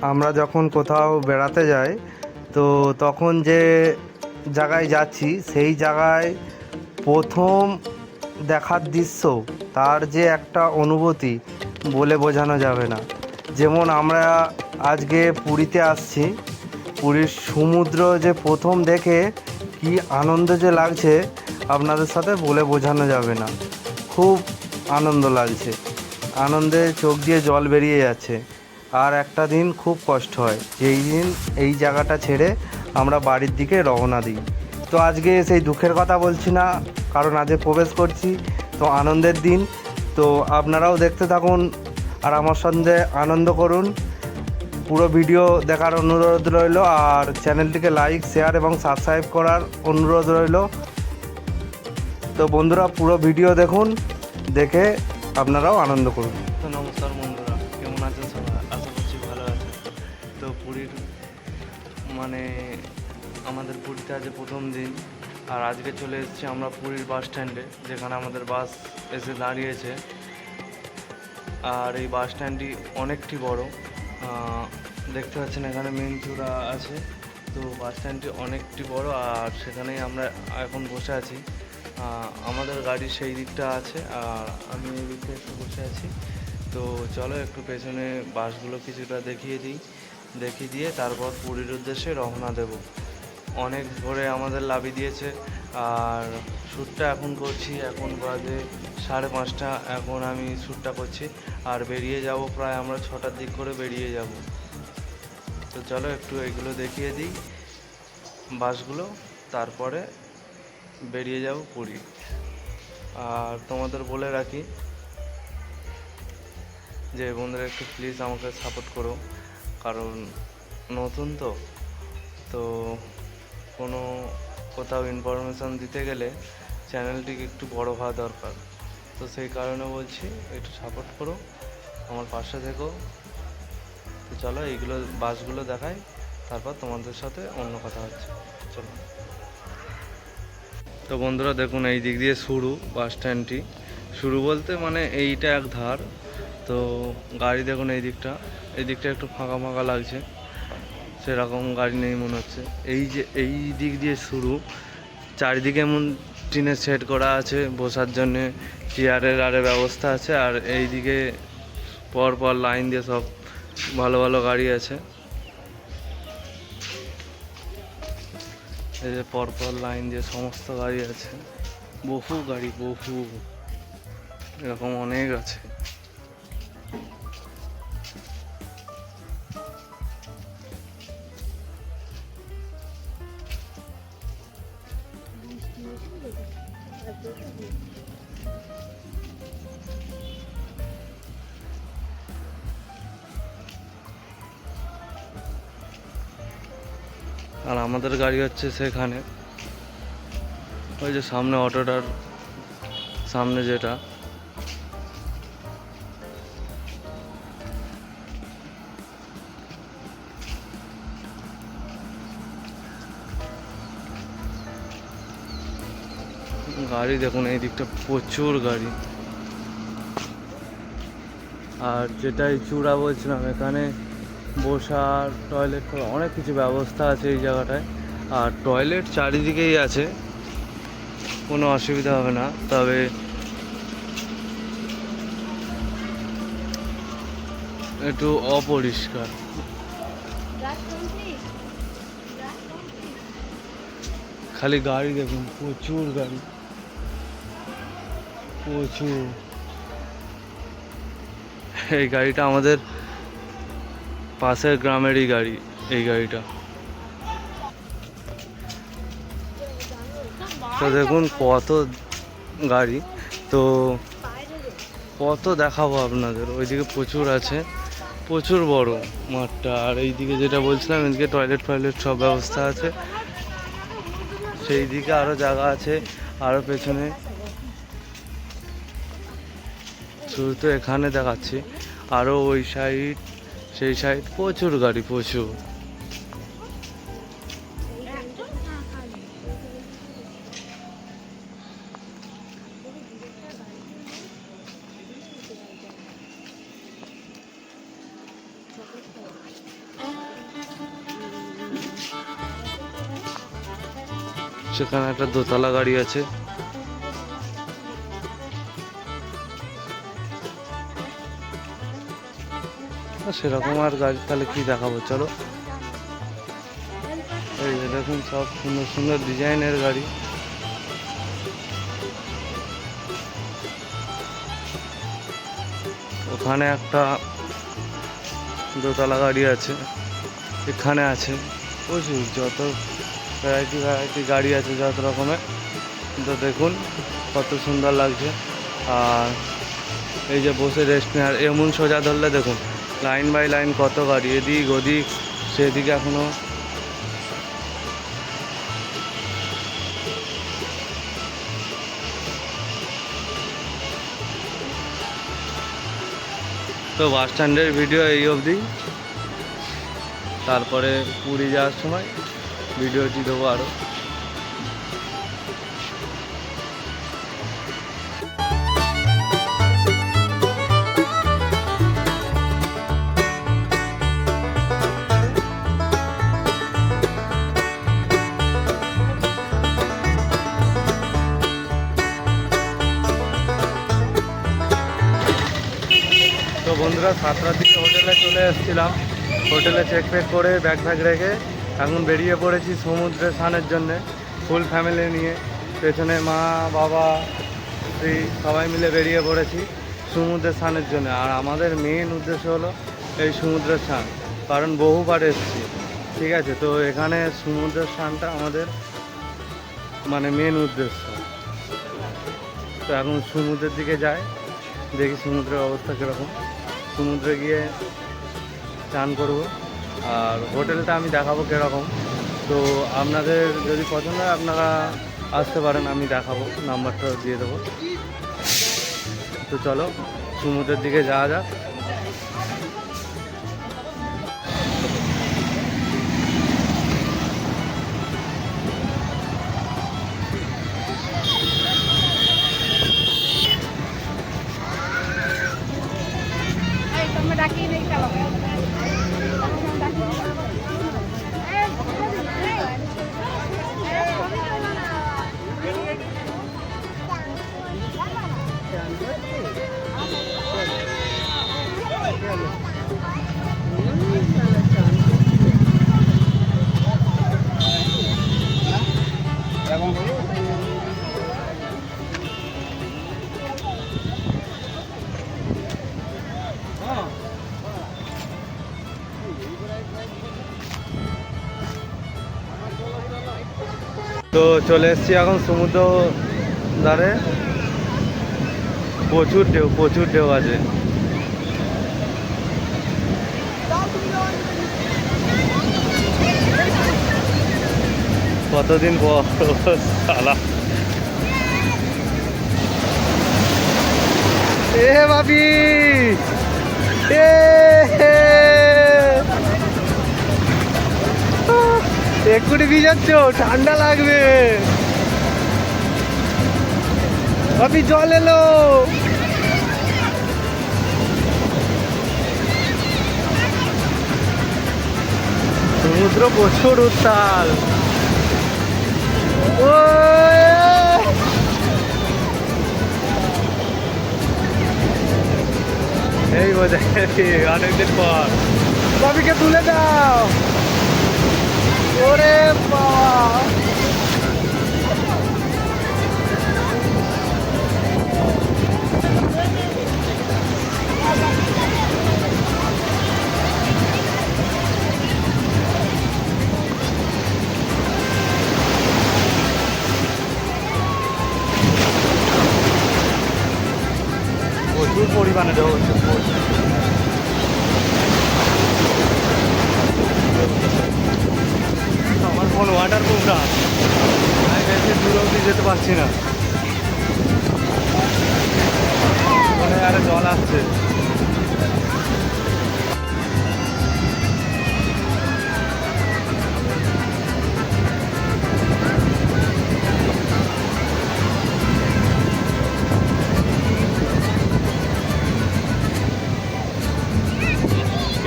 আমরা যখন কোথাও বেড়াতে যাই, তো তখন যে জায়গায় যাচ্ছি, সেই জায়গায় প্রথম দেখার দৃশ্য, তার যে একটা অনুভূতি বলে বোঝানো যাবে না। যেমন আমরা আজকে পুরীতে আসছি, পুরীর সমুদ্র যে প্রথম দেখে কি আনন্দ যে লাগছে, আপনাদের সাথে বলে বোঝানো যাবে না। খুব আনন্দ লাগছে। আনন্দে চোখ দিয়ে জল বেরিয়ে যাচ্ছে। আর একটা দিন খুব কষ্ট হয়। যেই দিন এই জায়গাটা ছেড়ে আমরা বাড়ির দিকে রওনা দিই। তো আজকে সেই দুঃখের কথা বলছি না, কারণ আজকে প্রবেশ করছি, তো আনন্দের দিন। তো আপনারাও দেখতে থাকুন আর আমার সঙ্গে আনন্দ করুন। পুরো ভিডিও দেখার অনুরোধ রইল আর চ্যানেলটিকে লাইক, শেয়ার এবং সাবস্ক্রাইব করার অনুরোধ রইল। তো বন্ধুরা, পুরো ভিডিও দেখুন, দেখে আপনারাও আনন্দ করুন। মানে আমাদের পুরীতে আজ প্রথম দিন। আর আজকে চলে এসেছি আমরা পুরীর বাস স্ট্যান্ডে যেখানে আমাদের বাস এসে দাঁড়িয়েছে। আর এই বাস স্ট্যান্ডটি অনেকটি বড়। দেখতে পাচ্ছেন এখানে মেন চূড়া আছে। তো বাস স্ট্যান্ডটি অনেকটি বড় আর সেখানেই আমরা এখন বসে আছি। আমাদের গাড়ি সেই দিকটা আছে আর আমি এই দিকটা একটু বসে আছি। তো চলো একটু পেছনে বাসগুলো কিছুটা দেখিয়ে দিই। দেখিয়ে দিয়ে তারপর পুরীর উদ্দেশ্যে রওনা দেব। অনেক ভোরে আমাদের লাভি দিয়েছে আর শ্যুটটা এখন করছি, এখন বাজে সাড়ে পাঁচটা, এখন আমি শ্যুটটা করছি আর বেরিয়ে যাব প্রায় আমরা ছটার দিক করে বেরিয়ে যাব। তো চলো একটু এগুলো দেখিয়ে দিই, বাসগুলো, তারপরে বেরিয়ে যাব পুরী। আর তোমাদের বলে রাখি যে বন্ধুরা একটু প্লিজ আমাকে সাপোর্ট করো। কারণ নতুন তো। তো কোনো কোথাও ইনফরমেশান দিতে গেলে চ্যানেলটিকে একটু বড় হওয়া দরকার। তো সেই কারণে বলছি, একটু সাপোর্ট করো, আমার পাশে থেকো। তো চলো, এইগুলো বাসগুলো দেখাই, তারপর তোমাদের সাথে অন্য কথা হচ্ছে। চলো। তো বন্ধুরা, দেখুন, এই দিক দিয়ে শুরু বাস স্ট্যান্ডটি শুরু বলতে মানে এইটা এক ধার। তো গাড়ি দেখুন এই দিকটা। এই দিকটা একটু ফাঁকা ফাঁকা লাগছে। সেরকম গাড়ি নেই মনে হচ্ছে। এই যে, এই দিক দিয়ে শুরু। চারিদিকে এমন টিনের সেট করা আছে বসার জন্যে। চেয়ারের আরে ব্যবস্থা আছে আর এই দিকে পর পর লাইন দিয়ে সব ভালো ভালো গাড়ি আছে। এই যে পর পর লাইন দিয়ে সমস্ত গাড়ি আছে। বহু গাড়ি, বহু। এরকম অনেক আছে। আমাদের গাড়ি হচ্ছে সেখানে। ওই যে সামনে অটোটার সামনে যেটা। গাড়ি দেখুন, এই দিকটা প্রচুর গাড়ি। আর যেটাই চূড়া বলছিলাম, এখানে বসার, টয়লেট অনেক কিছু ব্যবস্থা আছে এই জায়গাটায়। আর টয়লেট চারিদিকেই আছে। কোনো অসুবিধা হবে না, তবে একটু অপরিষ্কার। খালি গাড়ি দেখুন, প্রচুর গাড়ি। প্রচুর। এই গাড়িটা আমাদের পাশের গ্রামেরই গাড়ি, এই গাড়িটা। তো দেখুন কত গাড়ি, তো কত দেখাবো আপনাদের। ওইদিকে প্রচুর আছে, প্রচুর বড় মাঠটা। আর এইদিকে যেটা বলছিলাম, এদিকে টয়লেট ফয়লেট সব ব্যবস্থা আছে। সেই দিকে আরও জায়গা আছে আরও পেছনে। শুধু তো এখানে দেখাচ্ছি। আরও ওই সাইড সেই সাইড প্রচুর গাড়ি, প্রচুর। সেখানে একটা দোতলা গাড়ি আছে। সেরকম আর গাড়ি, তাহলে কি দেখাবো? চলো। যে সব সুন্দর সুন্দর ডিজাইনের গাড়ি। ওখানে একটা দোতলা গাড়ি আছে, এখানে আছে। প্রচুর, যত ভ্যারাইটি ভ্যারাইটি গাড়ি আছে যত রকমের। তো দেখুন, কত সুন্দর লাগছে। আর এই যে বসে রেস্ট নেওয়ার, এমন সোজা ধরলে দেখুন লাইন বাই লাইন কত গাড়ি, এদিক ওদিক, সেদিকে এখনও। তো বাস স্ট্যান্ডের ভিডিও এই অবধি। তারপরে পুরী যাওয়ার সময়। ভিডিওটি দেবো আরও তো বন্ধুরা সাতটার দিকে হোটেলে চলে এসেছিলাম। হোটেলে চেক ফেক করে ব্যাগ ফ্যাগ রেখে এখন বেরিয়ে পড়েছি সমুদ্রে স্নানের জন্যে ফুল ফ্যামিলি নিয়ে। পেছনে মা, বাবা, স্ত্রী, সবাই মিলে বেরিয়ে পড়েছি সমুদ্রে স্নানের জন্য। আর আমাদের মেন উদ্দেশ্য হলো এই সমুদ্রের স্নান, কারণ বহুবার এসেছি, ঠিক আছে? তো এখানে সমুদ্রের স্নানটা আমাদের মানে মেন উদ্দেশ্য। তো এখন সমুদ্রের দিকে যাই, দেখি সমুদ্রের অবস্থা কীরকম। সমুদ্রে গিয়ে চান করব। আর হোটেলটা আমি দেখাবো কীরকম। তো আপনাদের যদি পছন্দ হয়, আপনারা আসতে পারেন, আমি দেখাবো, নাম্বারটা দিয়ে দেবো। তো চলো, সমুদ্রের দিকে যাওয়া যাক। তো চলে এসেছি এখন সমুদ্র ধারে। প্রচুর ঢেউ প্রচুর ঢেউ আছে। কতদিন পর? এ বাবি এ এক্ষুনি ভিজাচ্ছ ঠান্ডা লাগবে। বাপি জল এলো। সমুদ্র প্রচুর উত্তাল! এই বোঝা অনেকদিন পর। বাবিকে তুলে দাও। ওরে বাবা। পরিমাণে দেওয়া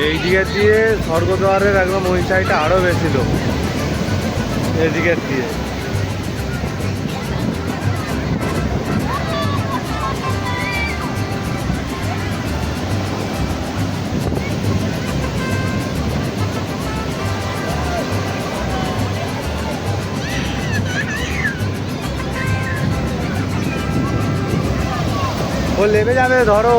এই দিকে দিয়ে স্বর্গদ্বারের একদম ওই সাইডটা আরও বেশি লোক। এদিকে দিয়ে। ও নেমে যাবে, ধরো।